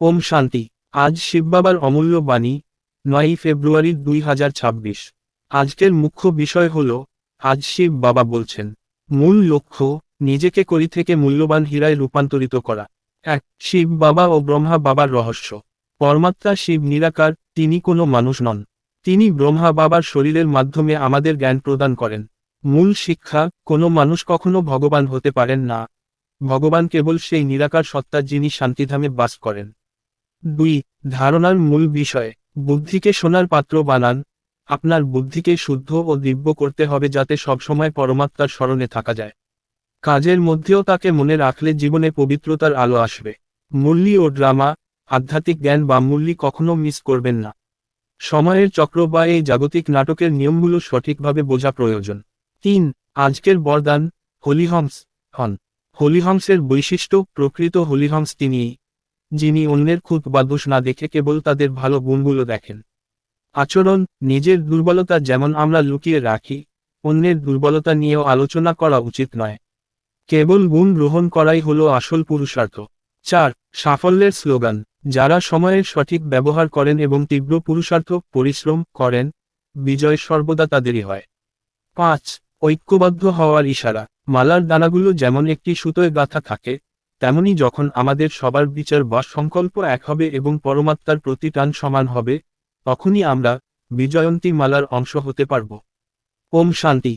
ওম শান্তি। আজ শিববাবার অমূল্য বাণী, নয়ই ফেব্রুয়ারি দুই হাজার ছাব্বিশ। আজকের মুখ্য বিষয় হল, আজ শিব বাবা বলছেন, মূল লক্ষ্য, নিজেকে করি থেকে মূল্যবান হীরায় রূপান্তরিত করা। এক, শিব বাবা ও ব্রহ্মা বাবার রহস্য। পরমাত্মা শিব নিরাকার, তিনি কোনো মানুষ নন। তিনি ব্রহ্মা বাবার শরীরের মাধ্যমে আমাদের জ্ঞান প্রদান করেন। মূল শিক্ষা, কোনো মানুষ কখনো ভগবান হতে পারেন না। ভগবান কেবল সেই নিরাকার সত্তা যিনি শান্তিধামে বাস করেন। দুই, ধারণার মূল বিষয়, বুদ্ধিকে সোনার পাত্র বানান। আপনার বুদ্ধিকে শুদ্ধ ও দিব্য করতে হবে যাতে সবসময় পরমাত্মার স্মরণে থাকা যায়। কাজের মধ্যেও তাকে মনে রাখলে জীবনে পবিত্রতার আলো আসবে। মুরলি ও ড্রামা, আধ্যাত্মিক জ্ঞান বা মুরলি কখনো মিস করবেন না। সময়ের চক্র বা এই জাগতিক নাটকের নিয়মগুলো সঠিকভাবে বোঝা প্রয়োজন। তিন, আজকের বরদান হলিহংস হন। হলিহংসের বৈশিষ্ট্য, প্রকৃত হলিহংস তিনিই যিনি অন্যের খুঁত বা দোষ না দেখে কেবল তাদের ভালো গুণগুলো দেখেন। আচরণ, নিজের দুর্বলতা যেমন আমরা লুকিয়ে রাখি, অন্যের দুর্বলতা নিয়েও আলোচনা করা উচিত নয়। কেবল গুণ গ্রহণ করাই হলো আসল পুরুষার্থ। চার, সাফল্যের স্লোগান। যারা সময়ের সঠিক ব্যবহার করেন এবং তীব্র পুরুষার্থ, পরিশ্রম করেন, বিজয় সর্বদা তাদেরই হয়। পাঁচ, ঐক্যবদ্ধ হওয়ার ইশারা। মালার দানাগুলো যেমন একটি সুতোয় গাঁথা থাকে তেমনি যখন আমাদের সবার বিচার বা সংকল্প এক হবে এবং পরমাত্মার প্রতি টান সমান হবে, তখনই আমরা বিজয়ন্তী মালার অংশ হতে পারব। ওম শান্তি।